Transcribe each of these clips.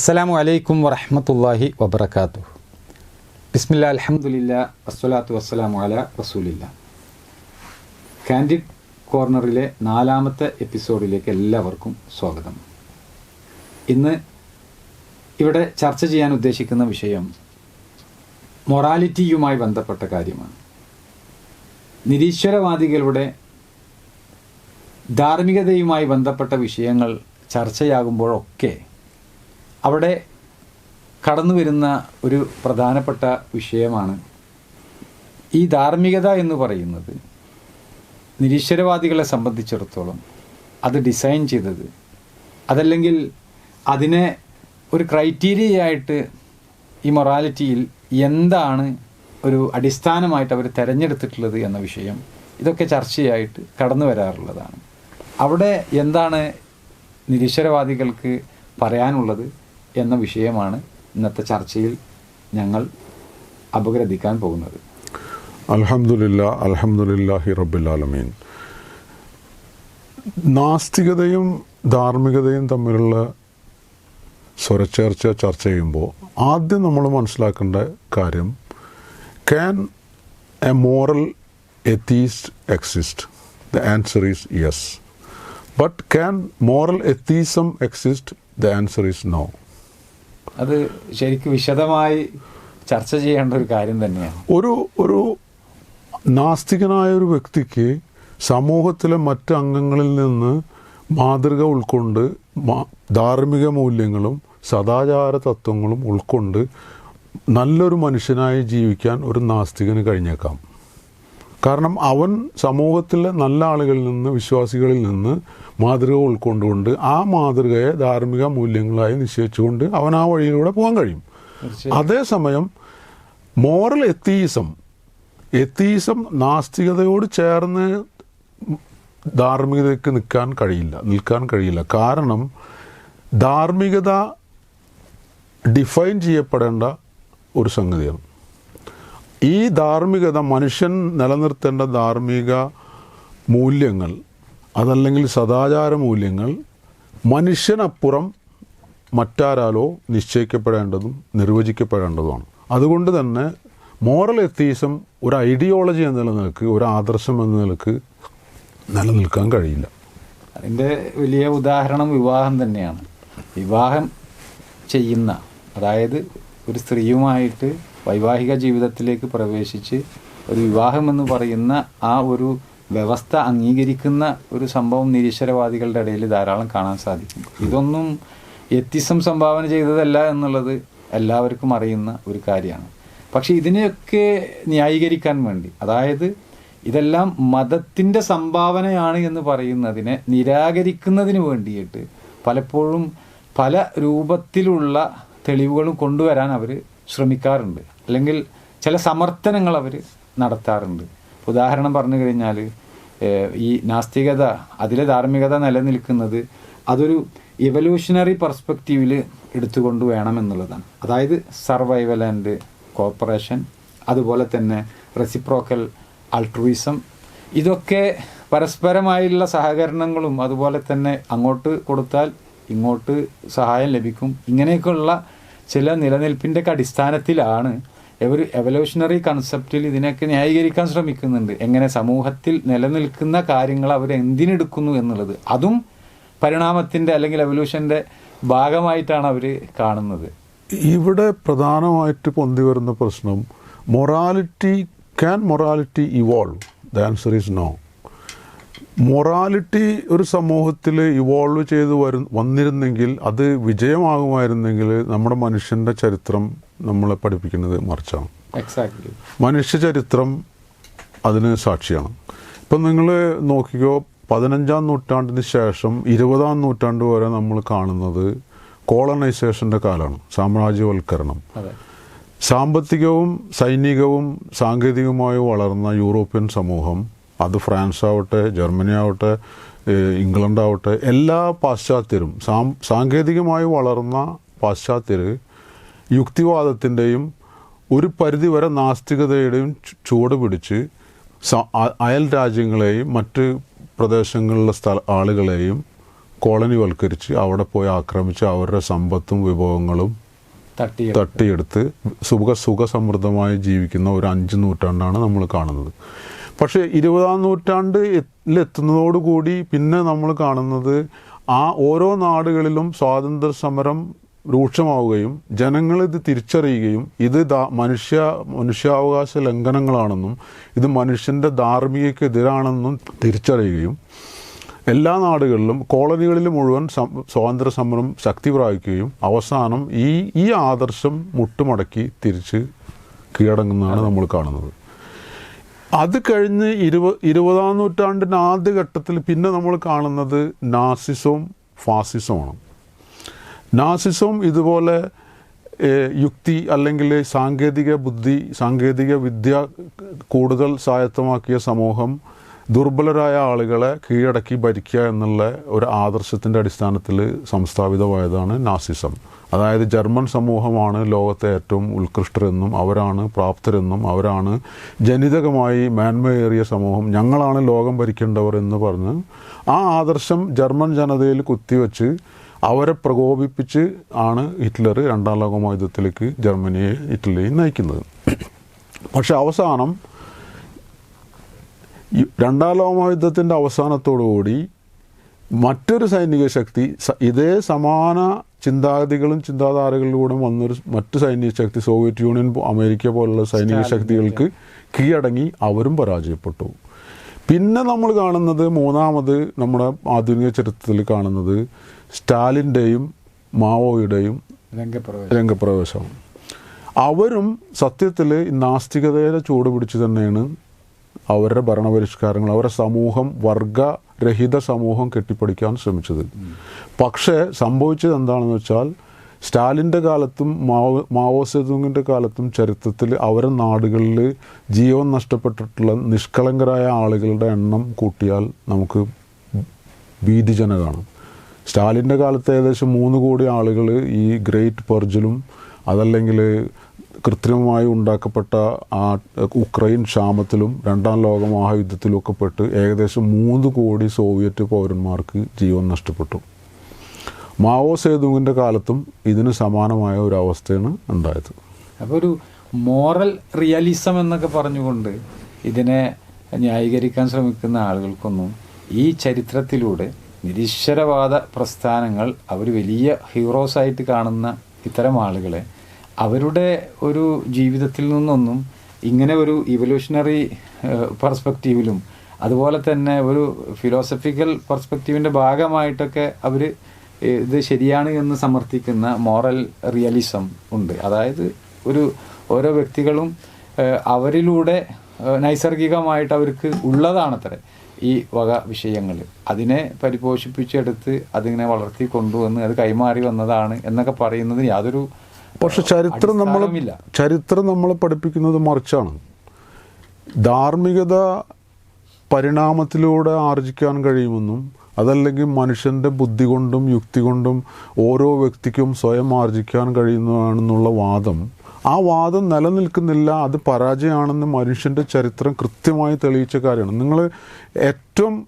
അസ്സലാമു അലൈക്കും വറഹമത്തല്ലാഹി വബർക്കാത്തു ബിസ്മില്ല അലഹമുല്ല അസ്വലാത്തു വസ്സലാമു അല റസൂലില്ല കാൻഡിഡ് കോർണറിലെ നാലാമത്തെ എപ്പിസോഡിലേക്ക് എല്ലാവർക്കും സ്വാഗതം. ഇന്ന് ഇവിടെ ചർച്ച ചെയ്യാൻ ഉദ്ദേശിക്കുന്ന വിഷയം മൊറാലിറ്റിയുമായി ബന്ധപ്പെട്ട കാര്യമാണ്. നിരീശ്വരവാദികളുടെ ധാർമ്മികതയുമായി ബന്ധപ്പെട്ട വിഷയങ്ങൾ ചർച്ചയാകുമ്പോഴൊക്കെ അവിടെ കടന്നു വരുന്ന ഒരു പ്രധാനപ്പെട്ട വിഷയമാണ് ഈ ധാർമ്മികത എന്ന് പറയുന്നത് നിരീശ്വരവാദികളെ സംബന്ധിച്ചിടത്തോളം അത് ഡിസൈൻ ചെയ്തത് അതല്ലെങ്കിൽ അതിനെ ഒരു ക്രൈറ്റീരിയയായിട്ട് ഈ മൊറാലിറ്റിയിൽ എന്താണ് ഒരു അടിസ്ഥാനമായിട്ട് അവർ തിരഞ്ഞെടുത്തിട്ടുള്ളത് എന്ന വിഷയം ഇതൊക്കെ ചർച്ചയായിട്ട് കടന്നു വരാറുള്ളതാണ്. അവിടെ എന്താണ് നിരീശ്വരവാദികൾക്ക് പറയാനുള്ളത്? എന്ന വിഷയമാണ് ഇന്നത്തെ ചർച്ചയിൽ ഞങ്ങൾ അപഗ്രഥിക്കാൻ പോകുന്നത്. അലഹമുല്ല അലഹമുല്ലാഹി റബ്ബിലാലമീൻ നാസ്തികതയും ധാർമ്മികതയും തമ്മിലുള്ള സ്വരച്ചേർച്ച ചർച്ച ചെയ്യുമ്പോൾ ആദ്യം നമ്മൾ മനസ്സിലാക്കേണ്ട കാര്യം can a moral atheist exist the answer is yes but can moral atheism exist the answer is no അത് ശരിക്കും വിശദമായി ചർച്ച ചെയ്യേണ്ട ഒരു കാര്യം തന്നെയാണ്. ഒരു ഒരു നാസ്തികനായ ഒരു വ്യക്തിക്ക് സമൂഹത്തിലെ മറ്റ് അംഗങ്ങളിൽ നിന്ന് മാതൃക ഉൾക്കൊണ്ട് ധാർമ്മിക മൂല്യങ്ങളും സദാചാര തത്വങ്ങളും ഉൾക്കൊണ്ട് നല്ലൊരു മനുഷ്യനായി ജീവിക്കാൻ ഒരു നാസ്തികന് കഴിഞ്ഞേക്കാം. കാരണം അവൻ സമൂഹത്തിലെ നല്ല ആളുകളിൽ നിന്ന് വിശ്വാസികളിൽ നിന്ന് മാതൃക ഉൾക്കൊണ്ടുകൊണ്ട് ആ മാതൃകയെ ധാർമ്മിക മൂല്യങ്ങളായി നിശ്ചയിച്ചുകൊണ്ട് അവൻ ആ വഴിയിലൂടെ പോകാൻ കഴിയും. അതേസമയം മോറൽ എത്തീസം എത്തീസം നാസ്തികതയോട് ചേർന്ന് ധാർമ്മികതയ്ക്ക് നിൽക്കാൻ കഴിയില്ല നിൽക്കാൻ കഴിയില്ല. കാരണം ധാർമ്മികത ഡിഫൈൻ ചെയ്യപ്പെടേണ്ട ഒരു സംഗതിയാണ്. ഈ ധാർമ്മികത മനുഷ്യൻ നിലനിർത്തേണ്ട ധാർമ്മിക മൂല്യങ്ങൾ അതല്ലെങ്കിൽ സദാചാര മൂല്യങ്ങൾ മനുഷ്യനപ്പുറം മറ്റാരാലോ നിശ്ചയിക്കപ്പെടേണ്ടതും നിർവചിക്കപ്പെടേണ്ടതുമാണ്. അതുകൊണ്ട് തന്നെ മോറൽ എത്തീസം ഒരു ഐഡിയോളജി എന്ന നിലനിൽക്ക് ഒരു ആദർശം എന്ന നിലയ്ക്ക് നിലനിൽക്കാൻ കഴിയില്ല. അതിന്റെ വലിയ ഉദാഹരണം വിവാഹം തന്നെയാണ്. വിവാഹം ചെയ്യുന്ന അതായത് ഒരു സ്ത്രീയുമായിട്ട് വൈവാഹിക ജീവിതത്തിലേക്ക് പ്രവേശിച്ച് ഒരു വിവാഹം എന്ന് പറയുന്ന ആ ഒരു വ്യവസ്ഥ അംഗീകരിക്കുന്ന ഒരു സംഭവം നിരീശ്വരവാദികളുടെ ഇടയിൽ ധാരാളം കാണാൻ സാധിക്കും. ഇതൊന്നും എത്തിസം സംഭാവന ചെയ്തതല്ല എന്നുള്ളത് എല്ലാവർക്കും അറിയുന്ന ഒരു കാര്യമാണ്. പക്ഷേ ഇതിനെയൊക്കെ ന്യായീകരിക്കാൻ വേണ്ടി അതായത് ഇതെല്ലാം മതത്തിന്റെ സംഭാവനയാണ് എന്ന് പറയുന്നതിനെ നിരാകരിക്കുന്നതിന് വേണ്ടിയിട്ട് പലപ്പോഴും പല രൂപത്തിലുള്ള തെളിവുകളും കൊണ്ടുവരാൻ അവർ ശ്രമിക്കാറുണ്ട്. അല്ലെങ്കിൽ ചില സമർത്ഥനങ്ങൾ അവർ നടത്താറുണ്ട്. ഉദാഹരണം പറഞ്ഞു കഴിഞ്ഞാൽ ഈ നാസ്തികത അതിലെ ധാർമ്മികത നിലനിൽക്കുന്നത് അതൊരു ഇവല്യൂഷണറി പെർസ്പെക്റ്റീവിൽ എടുത്തുകൊണ്ട് വേണമെന്നുള്ളതാണ്. അതായത് സർവൈവൽ ആൻഡ് കോപ്പറേഷൻ അതുപോലെ തന്നെ റെസിപ്രോക്കൽ അൾട്രൂയിസം ഇതൊക്കെ പരസ്പരമായുള്ള സഹകരണങ്ങളും അതുപോലെ തന്നെ അങ്ങോട്ട് കൊടുത്താൽ ഇങ്ങോട്ട് സഹായം ലഭിക്കും. ഇങ്ങനെയൊക്കെയുള്ള ചില നിലനിൽപ്പിന്റെ അടിസ്ഥാനത്തിലാണ് ഒരു എവല്യൂഷണറി കൺസെപ്റ്റിൽ ഇതിനൊക്കെ ന്യായീകരിക്കാൻ ശ്രമിക്കുന്നുണ്ട്. എങ്ങനെ സമൂഹത്തിൽ നിലനിൽക്കുന്ന കാര്യങ്ങൾ അവർ എന്തിനെടുക്കുന്നു എന്നുള്ളത്. അതും പരിണാമത്തിന്റെ അല്ലെങ്കിൽ എവല്യൂഷന്റെ ഭാഗമായിട്ടാണ് അവർ കാണുന്നത്. ഇവിടെ പ്രധാനമായിട്ട് പൊന്തി വരുന്ന പ്രശ്നം morality can morality evolve the answer is no morality ഒരു സമൂഹത്തിൽ ഇവോൾവ് ചെയ്ത് വരു വന്നിരുന്നെങ്കിൽ അത് വിജയമാകുമായിരുന്നെങ്കിൽ നമ്മുടെ മനുഷ്യന്റെ ചരിത്രം നമ്മളെ പഠിപ്പിക്കുന്നത് മറിച്ചാണ്. എക്സാക്ട്ലി മനുഷ്യ ചരിത്രം അതിന് സാക്ഷിയാണ്. ഇപ്പം നിങ്ങൾ നോക്കിക്കോ പതിനഞ്ചാം നൂറ്റാണ്ടിന് ശേഷം ഇരുപതാം നൂറ്റാണ്ട് വരെ നമ്മൾ കാണുന്നത് കോളനൈസേഷന്റെ കാലമാണ് സാമ്രാജ്യവൽക്കരണം. സാമ്പത്തികവും സൈനികവും സാങ്കേതികവുമായി വളർന്ന യൂറോപ്യൻ സമൂഹം അത് ഫ്രാൻസ് ആവട്ടെ ജർമ്മനി ആവട്ടെ ഇംഗ്ലണ്ടാവട്ടെ ഇംഗ്ലണ്ട് ആവട്ടെ എല്ലാ പാശ്ചാത്യരും സാം സാങ്കേതികമായി വളർന്ന പാശ്ചാത്യർ യുക്തിവാദത്തിന്റെയും ഒരു പരിധിവരെ നാസ്തികതയുടെയും ചുവട് പിടിച്ച് അയൽ രാജ്യങ്ങളെയും മറ്റ് പ്രദേശങ്ങളിലെ സ്ഥല ആളുകളെയും കോളനിവൽക്കരിച്ച് അവിടെ പോയി ആക്രമിച്ച് അവരുടെ സമ്പത്തും വിഭവങ്ങളും തട്ടി തട്ടിയെടുത്ത് സുഖ സുഖസമൃദ്ധമായി ജീവിക്കുന്ന ഒരു അഞ്ച് നൂറ്റാണ്ടാണ് നമ്മൾ കാണുന്നത്. പക്ഷേ ഇരുപതാം നൂറ്റാണ്ടിലെത്തുന്നതോടുകൂടി പിന്നെ നമ്മൾ കാണുന്നത് ആ ഓരോ നാടുകളിലും സ്വാതന്ത്ര്യ സമരം രൂക്ഷമാവുകയും ജനങ്ങൾ തിരിച്ചറിയുകയും ഇത് മനുഷ്യ മനുഷ്യാവകാശ ലംഘനങ്ങളാണെന്നും ഇത് മനുഷ്യന്റെ ധാർമ്മികക്കെതിരാണെന്നും തിരിച്ചറിയുകയും എല്ലാ നാടുകളിലും കോളനികളിൽ മുഴുവൻ സ്വാതന്ത്ര്യ സമരം ശക്തി പ്രാപിക്കുകയും അവസാനം ഈ ഈ ആദർശം മുട്ടുമടക്കി തിരിച്ച് കീഴടങ്ങുന്നതാണ് നമ്മൾ കാണുന്നത്. അത് കഴിഞ്ഞ് ഇരുപ ഇരുപതാം നൂറ്റാണ്ടിന്റെ ആദ്യഘട്ടത്തിൽ പിന്നെ നമ്മൾ കാണുന്നത് നാസിസവും ഫാസിസവുമാണ് നാസിസം ഇതുപോലെ യുക്തി അല്ലെങ്കിൽ സാങ്കേതിക ബുദ്ധി സാങ്കേതിക വിദ്യ കൂടുതൽ സ്വായത്തമാക്കിയ സമൂഹം ദുർബലരായ ആളുകളെ കീഴടക്കി ഭരിക്കുക എന്നുള്ള ഒരു ആദർശത്തിന്റെ അടിസ്ഥാനത്തിൽ സംസ്ഥാപിതമായതാണ് നാസിസം. അതായത് ജർമ്മൻ സമൂഹമാണ് ലോകത്തെ ഏറ്റവും ഉത്കൃഷ്ടരെന്നും അവരാണ് പ്രാപ്തരെന്നും അവരാണ് ജനിതകമായി മേന്മയേറിയ സമൂഹം. ഞങ്ങളാണ് ലോകം ഭരിക്കേണ്ടവർ എന്ന് പറഞ്ഞ് ആ ആദർശം ജർമ്മൻ ജനതയിൽ കുത്തിവെച്ച് അവരെ പ്രകോപിപ്പിച്ച് ആണ് ഹിറ്റ്ലർ രണ്ടാം ലോക മഹായുദ്ധത്തിലേക്ക് ജർമ്മനിയെ ഇറ്റലിയെ നയിക്കുന്നത്. പക്ഷെ അവസാനം രണ്ടാം ലോക മഹായുദ്ധത്തിന്റെ അവസാനത്തോടുകൂടി മറ്റൊരു സൈനിക ശക്തി ഇതേ സമാന ചിന്താഗതികളും ചിന്താധാരകളിലൂടെ വന്നൊരു മറ്റു സൈനിക ശക്തി സോവിയറ്റ് യൂണിയൻ അമേരിക്ക പോലുള്ള സൈനിക ശക്തികൾക്ക് കീഴടങ്ങി അവരും പരാജയപ്പെട്ടു. പിന്നെ നമ്മൾ കാണുന്നത് മൂന്നാമത് നമ്മുടെ ആധുനിക ചരിത്രത്തിൽ കാണുന്നത് സ്റ്റാലിന്റെയും മാവോയുടെയും രംഗപ്രവേശം. അവരും സത്യത്തിൽ നാസ്തികതയുടെ ചൂട് പിടിച്ച് തന്നെയാണ് അവരുടെ ഭരണപരിഷ്കാരങ്ങൾ അവരുടെ സമൂഹം വർഗരഹിത സമൂഹം കെട്ടിപ്പടിക്കാൻ ശ്രമിച്ചത്. പക്ഷേ സംഭവിച്ചത് എന്താണെന്ന് വെച്ചാൽ സ്റ്റാലിന്റെ കാലത്തും മാവോ മാവോ സെതുങ്ങിന്റെ കാലത്തും ചരിത്രത്തിൽ അവരുടെ നാടുകളിൽ ജീവൻ നഷ്ടപ്പെട്ടിട്ടുള്ള നിഷ്കളങ്കരായ ആളുകളുടെ എണ്ണം കൂട്ടിയാൽ നമുക്ക് ഭീതിജനകമാണ്. സ്റ്റാലിന്റെ കാലത്ത് ഏകദേശം മൂന്ന് കോടി ആളുകൾ ഈ ഗ്രേറ്റ് പെർജിലും അതല്ലെങ്കിൽ കൃത്രിമമായി ഉണ്ടാക്കപ്പെട്ട ആ ഉക്രൈൻ ക്ഷാമത്തിലും രണ്ടാം ലോക മഹായുദ്ധത്തിലും ഒക്കെ പെട്ട് ഏകദേശം മൂന്ന് കോടി സോവിയറ്റ് പൗരന്മാർക്ക് ജീവൻ നഷ്ടപ്പെട്ടു. മാവോ സേതുവിന്റെ കാലത്തും ഇതിന് സമാനമായ ഒരു അവസ്ഥയാണ് ഉണ്ടായത്. അപ്പോൾ ഒരു മോറൽ റിയലിസം എന്നൊക്കെ പറഞ്ഞുകൊണ്ട് ഇതിനെ ന്യായീകരിക്കാൻ ശ്രമിക്കുന്ന ആളുകൾക്കൊന്നും ഈ ചരിത്രത്തിലൂടെ നിരീശ്വരവാദ പ്രസ്ഥാനങ്ങൾ അവർ വലിയ ഹീറോസ് ആയിട്ട് കാണുന്ന ഇത്തരം ആളുകളെ അവരുടെ ഒരു ജീവിതത്തിൽ നിന്നൊന്നും ഇങ്ങനെ ഒരു ഇവല്യൂഷണറി പെർസ്പെക്റ്റീവിലും അതുപോലെ തന്നെ ഒരു ഫിലോസഫിക്കൽ പെർസ്പെക്റ്റീവിന്റെ ഭാഗമായിട്ടൊക്കെ അവർ ഇത് ശരിയാണ് എന്ന് സമർത്ഥിക്കുന്ന മോറൽ റിയലിസം ഉണ്ട്. അതായത് ഒരു ഓരോ വ്യക്തികളും അവരിലൂടെ നൈസർഗികമായിട്ട് അവർക്ക് ഉള്ളതാണത്രേ. ഈ വക വിഷയങ്ങൾ. അതിനെ പരിപോഷിപ്പിച്ചെടുത്ത് അതിങ്ങനെ വളർത്തി കൊണ്ടുവന്ന് അത് കൈമാറി വന്നതാണ് എന്നൊക്കെ പറയുന്നതിന് യാതൊരു പക്ഷെ ചരിത്രം നമ്മൾ ചരിത്രം നമ്മൾ പഠിപ്പിക്കുന്നത് മറിച്ചാണ്. ധാർമ്മികത പരിണാമത്തിലൂടെ ആർജിക്കാൻ കഴിയുമെന്നും അതല്ലെങ്കിൽ മനുഷ്യന്റെ ബുദ്ധി കൊണ്ടും യുക്തി കൊണ്ടും ഓരോ വ്യക്തിക്കും സ്വയം ആർജിക്കാൻ കഴിയുന്നതാണെന്നുള്ള വാദം ആ വാദം നിലനിൽക്കുന്നില്ല അത് പരാജയമാണെന്ന് മനുഷ്യന്റെ ചരിത്രം കൃത്യമായി തെളിയിച്ച കാര്യമാണ്. നിങ്ങൾ ഏറ്റവും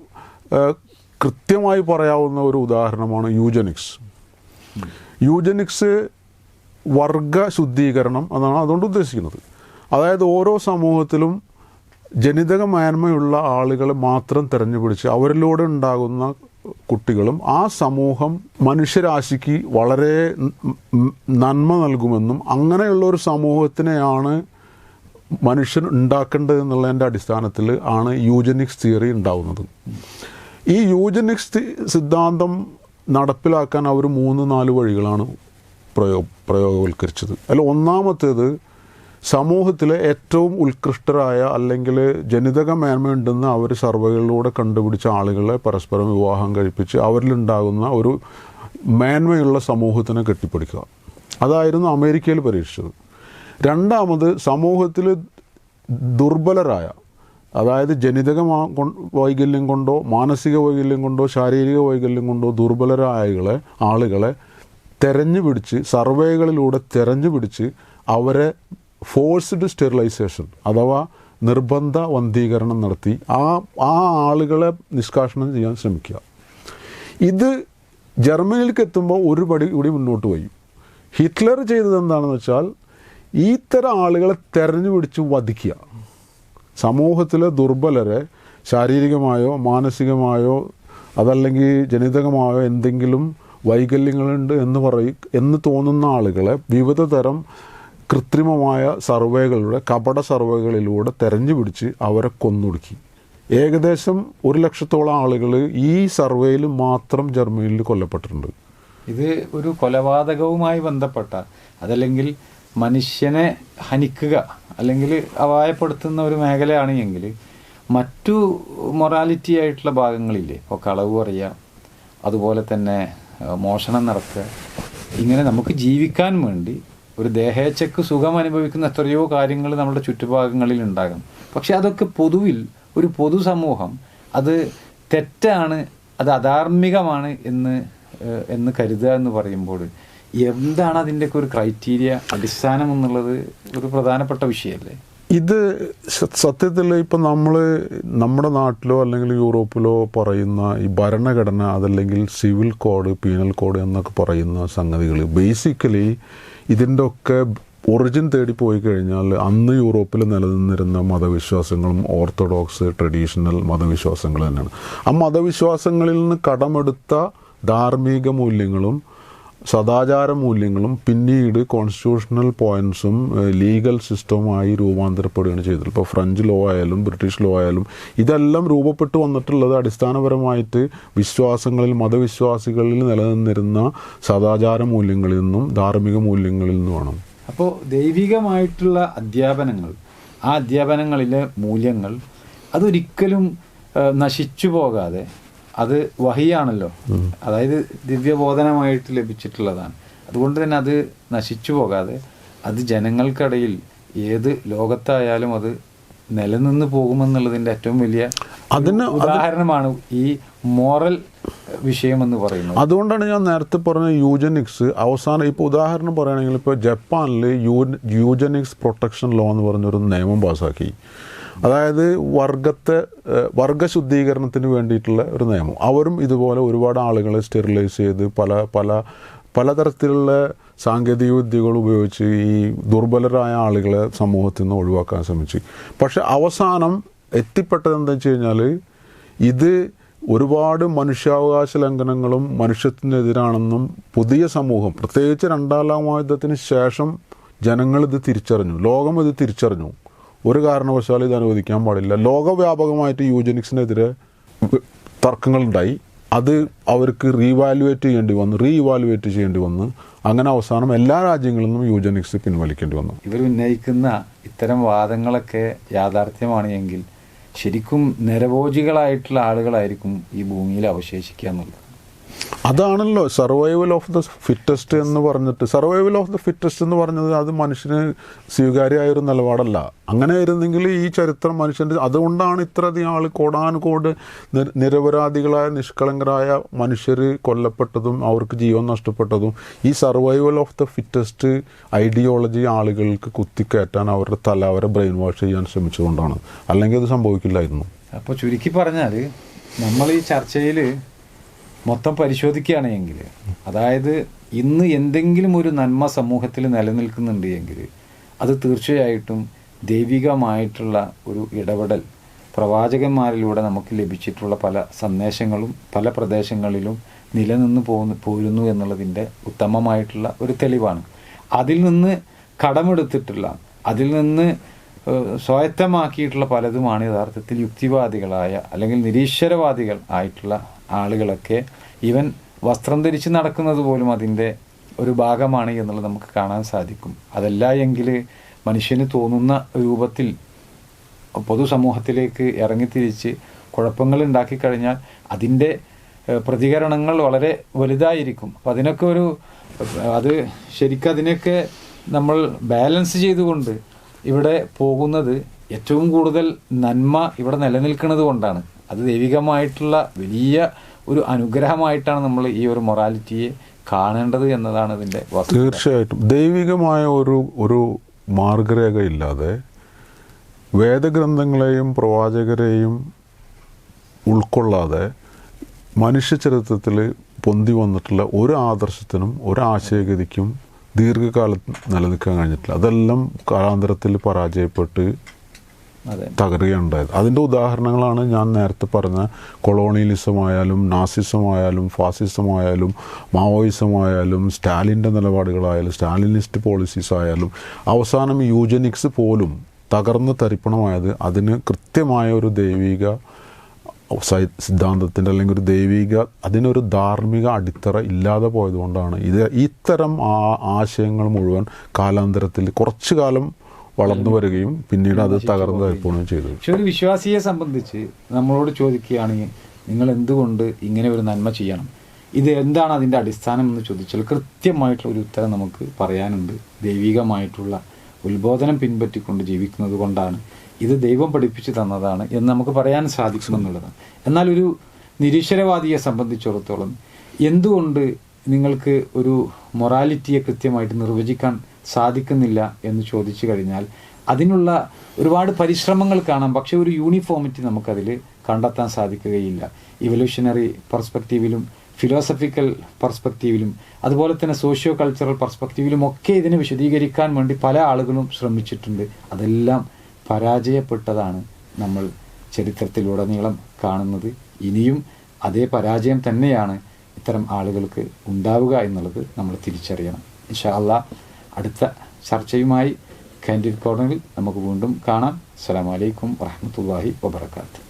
കൃത്യമായി പറയാവുന്ന ഒരു ഉദാഹരണമാണ് യൂജനിക്സ് യൂജനിക്സ് വർഗ ശുദ്ധീകരണം എന്നാണ് അതുകൊണ്ട് ഉദ്ദേശിക്കുന്നത്. അതായത് ഓരോ സമൂഹത്തിലും ജനിതക മേന്മയുള്ള ആളുകളെ മാത്രം തിരഞ്ഞുപിടിച്ച് അവരിലൂടെ ഉണ്ടാകുന്ന കുട്ടികളും ആ സമൂഹം മനുഷ്യരാശിക്ക് വളരെ നന്മ നൽകുമെന്നും അങ്ങനെയുള്ള ഒരു സമൂഹത്തിനെയാണ് മനുഷ്യൻ ഉണ്ടാക്കേണ്ടത് എന്നുള്ളതിന്റെ അടിസ്ഥാനത്തിൽ ആണ് യൂജനിക്സ് തിയറി ഉണ്ടാവുന്നത്. ഈ യൂജനിക്സ് സിദ്ധാന്തം നടപ്പിലാക്കാൻ അവർ മൂന്ന് നാല് വഴികളാണ് പ്രയോ പ്രയോഗവൽക്കരിച്ചത്. അതിൽ ഒന്നാമത്തേത് സമൂഹത്തിലെ ഏറ്റവും ഉത്കൃഷ്ടരായ അല്ലെങ്കിൽ ജനിതക മേന്മയുണ്ടെന്ന് അവർ സർവേകളിലൂടെ കണ്ടുപിടിച്ച ആളുകളെ പരസ്പരം വിവാഹം കഴിപ്പിച്ച് അവരിലുണ്ടാകുന്ന ഒരു മേന്മയുള്ള സമൂഹത്തിനെ കെട്ടിപ്പടിക്കുക. അതായിരുന്നു അമേരിക്കയിൽ പരീക്ഷിച്ചത്. രണ്ടാമത് സമൂഹത്തിൽ ദുർബലരായ അതായത് ജനിതക വൈകല്യം കൊണ്ടോ മാനസിക വൈകല്യം കൊണ്ടോ ശാരീരിക വൈകല്യം കൊണ്ടോ ദുർബലരായ ആളുകളെ തെരഞ്ഞു പിടിച്ച് സർവേകളിലൂടെ തെരഞ്ഞു പിടിച്ച് അവരെ ഫോഴ്സ്ഡ് സ്റ്റെറിലൈസേഷൻ അഥവാ നിർബന്ധ വന്ധീകരണം നടത്തി ആ ആ ആളുകളെ നിഷ്കാഷണം ചെയ്യാൻ ശ്രമിക്കുക. ഇത് ജർമ്മനിയിലേക്ക് എത്തുമ്പോൾ ഒരു പടി കൂടി മുന്നോട്ട് പോയി. ഹിറ്റ്ലർ ചെയ്തത് എന്താണെന്ന് വെച്ചാൽ ഇത്തരം ആളുകളെ തെരഞ്ഞു പിടിച്ച് വധിക്കുക. സമൂഹത്തിലെ ദുർബലരെ ശാരീരികമായോ മാനസികമായോ അതല്ലെങ്കിൽ ജനിതകമായോ എന്തെങ്കിലും വൈകല്യങ്ങളുണ്ട് എന്ന് പറയും എന്ന് തോന്നുന്ന ആളുകളെ വിവിധ തരം കൃത്രിമമായ സർവേകളിലൂടെ കപട സർവേകളിലൂടെ തെരഞ്ഞു പിടിച്ച് അവരെ കൊന്നൊടുക്കി. ഏകദേശം ഒരു ലക്ഷത്തോളം ആളുകൾ ഈ സർവേയിൽ മാത്രം ജർമ്മനിയിൽ കൊല്ലപ്പെട്ടിട്ടുണ്ട്. ഇത് ഒരു കൊലപാതകവുമായി ബന്ധപ്പെട്ട അതല്ലെങ്കിൽ മനുഷ്യനെ ഹനിക്കുക അല്ലെങ്കിൽ അപായപ്പെടുത്തുന്ന ഒരു മേഖലയാണ് എങ്കിൽ മറ്റു മൊറാലിറ്റി ആയിട്ടുള്ള ഭാഗങ്ങളില്ലേ? ഇപ്പോൾ കളവ് പറയുക അതുപോലെ തന്നെ മോഷണം നടത്തുക ഇങ്ങനെ നമുക്ക് ജീവിക്കാൻ വേണ്ടി ഒരു ദേഹേച്ഛക്ക് സുഖം അനുഭവിക്കുന്ന എത്രയോ കാര്യങ്ങൾ നമ്മുടെ ചുറ്റുഭാഗങ്ങളിൽ ഉണ്ടാകും. പക്ഷെ അതൊക്കെ പൊതുവിൽ ഒരു പൊതുസമൂഹം അത് തെറ്റാണ് അത് അധാർമികമാണ് എന്ന് എന്ന് കരുതുക എന്ന് പറയുമ്പോൾ എന്താണ് അതിന്റെയൊക്കെ ഒരു ക്രൈറ്റീരിയ അടിസ്ഥാനം എന്നുള്ളത് ഒരു പ്രധാനപ്പെട്ട വിഷയമല്ലേ? ഇത് സത്യത്തിൽ ഇപ്പം നമ്മൾ നമ്മുടെ നാട്ടിലോ അല്ലെങ്കിൽ യൂറോപ്പിലോ പറയുന്ന ഈ ഭരണഘടന അതല്ലെങ്കിൽ സിവിൽ കോഡ് പീനൽ കോഡ് എന്നൊക്കെ പറയുന്ന സംഗതികൾ ബേസിക്കലി ഇതിന്റെ ഒക്കെ ഒറിജിൻ തേടി പോയി കഴിഞ്ഞാൽ അന്ന് യൂറോപ്പിൽ നിലനിന്നിരുന്ന മതവിശ്വാസങ്ങളും ഓർത്തഡോക്സ് ട്രഡീഷണൽ മതവിശ്വാസങ്ങൾ തന്നെയാണ്. ആ മതവിശ്വാസങ്ങളിൽ നിന്ന് കടമെടുത്ത ധാർമ്മിക മൂല്യങ്ങളും സദാചാര മൂല്യങ്ങളും പിന്നീട് കോൺസ്റ്റിറ്റ്യൂഷണൽ പോയിന്റ്സും ലീഗൽ സിസ്റ്റവുമായി രൂപാന്തരപ്പെടുകയാണ് ചെയ്തത്. ഇപ്പോൾ ഫ്രഞ്ച് ലോ ആയാലും ബ്രിട്ടീഷ് ലോ ആയാലും ഇതെല്ലാം രൂപപ്പെട്ടു വന്നിട്ടുള്ളത് അടിസ്ഥാനപരമായിട്ട് വിശ്വാസങ്ങളിൽ മതവിശ്വാസികളിൽ നിലനിന്നിരുന്ന സദാചാര മൂല്യങ്ങളിൽ നിന്നും ധാർമ്മിക മൂല്യങ്ങളിൽ നിന്നുമാണ്. അപ്പോൾ ദൈവികമായിട്ടുള്ള അധ്യാപനങ്ങൾ ആ അധ്യാപനങ്ങളിലെ മൂല്യങ്ങൾ അതൊരിക്കലും നശിച്ചു പോകാതെ അത് വഹിയാണല്ലോ. അതായത് ദിവ്യബോധനമായിട്ട് ലഭിച്ചിട്ടുള്ളതാണ്. അതുകൊണ്ട് തന്നെ അത് നശിച്ചു പോകാതെ അത് ജനങ്ങൾക്കിടയിൽ ഏത് ലോകത്തായാലും അത് നിലനിന്ന് പോകുമെന്നുള്ളതിന്റെ ഏറ്റവും വലിയ അതിന് ഉദാഹരണമാണ് ഈ മോറൽ വിഷയമെന്ന് പറയുന്നത്. അതുകൊണ്ടാണ് ഞാൻ നേരത്തെ പറഞ്ഞ യൂജനിക്സ് അവസാനം ഇപ്പോൾ ഉദാഹരണം പറയുകയാണെങ്കിൽ ഇപ്പോൾ ജപ്പാനിൽ യൂ യൂജനിക്സ് പ്രൊട്ടക്ഷൻ ലോ എന്ന് പറഞ്ഞൊരു നിയമം പാസ്സാക്കി അതായത് വർഗത്തെ വർഗശുദ്ധീകരണത്തിന് വേണ്ടിയിട്ടുള്ള ഒരു നിയമം. അവരും ഇതുപോലെ ഒരുപാട് ആളുകളെ സ്റ്റെറിലൈസ് ചെയ്ത് പല പല പലതരത്തിലുള്ള സാങ്കേതിക വിദ്യകൾ ഉപയോഗിച്ച് ഈ ദുർബലരായ ആളുകളെ സമൂഹത്തിൽ നിന്ന് ഒഴിവാക്കാൻ ശ്രമിച്ചു. പക്ഷെ അവസാനം എത്തിപ്പെട്ടത് എന്താ വെച്ച് കഴിഞ്ഞാൽ ഇത് ഒരുപാട് മനുഷ്യാവകാശ ലംഘനങ്ങളും മനുഷ്യത്തിനെതിരാണെന്നും പുതിയ സമൂഹം പ്രത്യേകിച്ച് രണ്ടാം ലോകമായുദ്ധത്തിന് ശേഷം ജനങ്ങൾ ഇത് തിരിച്ചറിഞ്ഞു. ലോകം ഇത് തിരിച്ചറിഞ്ഞു. ഒരു കാരണവശാലും ഇത് അനുവദിക്കാൻ പാടില്ല. ലോകവ്യാപകമായിട്ട് യൂജനിക്സിനെതിരെ തർക്കങ്ങളുണ്ടായി. അത് അവർക്ക് റീവാലുവേറ്റ് ചെയ്യേണ്ടി വന്നു. റീ ഇവാലുവേറ്റ് ചെയ്യേണ്ടി വന്നു. അങ്ങനെ അവസാനം എല്ലാ രാജ്യങ്ങളിൽ നിന്നും യൂജനിക്സ് പിൻവലിക്കേണ്ടി വന്നു. ഇവർ ഉന്നയിക്കുന്ന ഇത്തരം വാദങ്ങളൊക്കെ യാഥാർത്ഥ്യമാണ് എങ്കിൽ ശരിക്കും നിരവോചികളായിട്ടുള്ള ആളുകളായിരിക്കും ഈ ഭൂമിയിൽ അവശേഷിക്കുക എന്നുള്ളത്. അതാണല്ലോ സർവൈവൽ ഓഫ് ദ ഫിറ്റസ്റ്റ് എന്ന് പറഞ്ഞിട്ട്. സർവൈവൽ ഓഫ് ദ ഫിറ്റസ്റ്റ് എന്ന് പറഞ്ഞത് അത് മനുഷ്യന് സ്വീകാര്യമായ ഒരു നിലപാടല്ല. അങ്ങനെ ആയിരുന്നെങ്കിൽ ഈ ചരിത്രം മനുഷ്യന്റെ അതുകൊണ്ടാണ് ഇത്രയധികം ആൾ കോടാനുകോട് നിരപരാധികളായ നിഷ്കളങ്കരായ മനുഷ്യർ കൊല്ലപ്പെട്ടതും അവർക്ക് ജീവൻ നഷ്ടപ്പെട്ടതും ഈ survival of the fittest ideology ആളുകൾക്ക് കുത്തിക്കയറ്റാൻ അവരുടെ തല അവരെ ബ്രെയിൻ വാഷ് ചെയ്യാൻ ശ്രമിച്ചുകൊണ്ടാണ്. അല്ലെങ്കിൽ അത് സംഭവിക്കില്ലായിരുന്നു. അപ്പോൾ ചുരുക്കി പറഞ്ഞാൽ നമ്മൾ ഈ ചർച്ചയിൽ മൊത്തം പരിശോധിക്കുകയാണെങ്കിൽ അതായത് ഇന്ന് എന്തെങ്കിലും ഒരു നന്മ സമൂഹത്തിൽ നിലനിൽക്കുന്നുണ്ട് എങ്കിൽ അത് തീർച്ചയായിട്ടും ദൈവികമായിട്ടുള്ള ഒരു ഇടപെടൽ പ്രവാചകന്മാരിലൂടെ നമുക്ക് ലഭിച്ചിട്ടുള്ള പല സന്ദേശങ്ങളും പല പ്രദേശങ്ങളിലും നിലനിന്ന് പോകുന്നു പോരുന്നു എന്നുള്ളതിന്റെ ഉത്തമമായിട്ടുള്ള ഒരു തെളിവാണ്. അതിൽ നിന്ന് കടമെടുത്തിട്ടുള്ള അതിൽ നിന്ന് സ്വായത്തമാക്കിയിട്ടുള്ള പലതുമാണ് യഥാർത്ഥത്തിൽ യുക്തിവാദികളായ അല്ലെങ്കിൽ നിരീശ്വരവാദികൾ ആയിട്ടുള്ള ആളുകളൊക്കെ ഈവൻ വസ്ത്രം ധരിച്ച് നടക്കുന്നത് പോലും അതിന്റെ ഒരു ഭാഗമാണ് എന്നുള്ളത് നമുക്ക് കാണാൻ സാധിക്കും. അതല്ല എങ്കിൽ മനുഷ്യന് തോന്നുന്ന രൂപത്തിൽ പൊതുസമൂഹത്തിലേക്ക് ഇറങ്ങിത്തിരിച്ച് കുഴപ്പങ്ങൾ ഉണ്ടാക്കി കഴിഞ്ഞാൽ അതിന്റെ പ്രതികരണങ്ങൾ വളരെ വലുതായിരിക്കും. അപ്പം അതിനൊക്കെ ഒരു അത് ശരിക്കും അതിനൊക്കെ നമ്മൾ ബാലൻസ് ചെയ്തുകൊണ്ട് ഇവിടെ പോകുന്നത് ഏറ്റവും കൂടുതൽ നന്മ ഇവിടെ നിലനിൽക്കുന്നത് കൊണ്ടാണ്. അത് ദൈവികമായിട്ടുള്ള വലിയ ഒരു അനുഗ്രഹമായിട്ടാണ് നമ്മൾ ഈ ഒരു മൊറാലിറ്റിയെ കാണേണ്ടത് എന്നതാണ് ഇതിന്റെ തീർച്ചയായിട്ടും. ദൈവികമായ ഒരു ഒരു മാർഗരേഖ ഇല്ലാതെ വേദഗ്രന്ഥങ്ങളെയും പ്രവാചകരെയും ഉൾക്കൊള്ളാതെ മനുഷ്യ ചരിത്രത്തിൽ പൊന്തി വന്നിട്ടുള്ള ഒരു ആദർശത്തിനും ഒരു ആശയഗതിക്കും ദീർഘകാലം നിലനിൽക്കാൻ കഴിഞ്ഞിട്ടില്ല. അതെല്ലാം കാലാന്തരത്തിൽ പരാജയപ്പെട്ട് തകരുകയുണ്ടായത്. അതിന്റെ ഉദാഹരണങ്ങളാണ് ഞാൻ നേരത്തെ പറഞ്ഞ കൊളോണിയലിസമായാലും നാസിസമായാലും നാസിസം മാവോയിസമായാലും സ്റ്റാലിന്റെ നിലപാടുകളായാലും സ്റ്റാലിനിസ്റ്റ് പോളിസീസ് ആയാലും അവസാനം യൂജനിക്സ് പോലും തകർന്ന് തരിപ്പണമായത് അതിന് കൃത്യമായ ഒരു ദൈവിക സിദ്ധാന്തത്തിന്റെ അല്ലെങ്കിൽ ഒരു ദൈവിക അതിനൊരു ധാർമ്മിക അടിത്തറ ഇല്ലാതെ പോയതുകൊണ്ടാണ്. ഇത് ഇത്തരം ആ ആശയങ്ങൾ മുഴുവൻ കാലാന്തരത്തിൽ കുറച്ചു കാലം വളർന്നു വരികയും പിന്നീട് അത് തകർന്നു പോകുകയും ചെയ്തത് പക്ഷെ ഒരു വിശ്വാസിയെ സംബന്ധിച്ച് നമ്മളോട് ചോദിക്കുകയാണെങ്കിൽ നിങ്ങൾ എന്തുകൊണ്ട് ഇങ്ങനെ ഒരു നന്മ ചെയ്യണം? ഇത് എന്താണ് അതിന്റെ അടിസ്ഥാനം എന്ന് ചോദിച്ചാൽ കൃത്യമായിട്ടുള്ള ഒരു ഉത്തരം നമുക്ക് പറയാനുണ്ട്. ദൈവികമായിട്ടുള്ള ഉത്ബോധനം പിൻപറ്റിക്കൊണ്ട് ജീവിക്കുന്നത് കൊണ്ടാണ്. ഇത് ദൈവം പഠിപ്പിച്ചു തന്നതാണ് എന്ന് നമുക്ക് പറയാൻ സാധിക്കുമെന്നുള്ളതാണ് എന്നാൽ ഒരു നിരീശ്വരവാദിയെ സംബന്ധിച്ചിടത്തോളം എന്തുകൊണ്ട് നിങ്ങൾക്ക് ഒരു മൊറാലിറ്റിയെ കൃത്യമായിട്ട് നിർവചിക്കാൻ സാധിക്കുന്നില്ല എന്ന് ചോദിച്ചു കഴിഞ്ഞാൽ അതിനുള്ള ഒരുപാട് പരിശ്രമങ്ങൾ കാണാം. പക്ഷേ ഒരു യൂണിഫോമിറ്റി നമുക്കതിൽ കണ്ടെത്താൻ സാധിക്കുകയില്ല. ഇവല്യൂഷണറി പെർസ്പെക്റ്റീവിലും ഫിലോസഫിക്കൽ പെർസ്പെക്റ്റീവിലും അതുപോലെ തന്നെ സോഷ്യോ കൾച്ചറൽ പെർസ്പെക്റ്റീവിലും ഒക്കെ ഇതിനെ വിശദീകരിക്കാൻ വേണ്ടി പല ആളുകളും ശ്രമിച്ചിട്ടുണ്ട്. അതെല്ലാം പരാജയപ്പെട്ടതാണ് നമ്മൾ ചരിത്രത്തിലുടനീളം കാണുന്നത്. ഇനിയും അതേ പരാജയം തന്നെയാണ് ഇത്തരം ആളുകൾക്ക് ഉണ്ടാവുക എന്നുള്ളത് നമ്മൾ തിരിച്ചറിയണം. ഇൻഷാ അള്ളാ അടുത്ത ചർച്ചയുമായി കാൻഡിഡ് കോർണറിൽ നമുക്ക് വീണ്ടും കാണാം. അസ്സലാമു അലൈക്കും വാഹമത്തല്ലാഹി വബർക്കാത്തു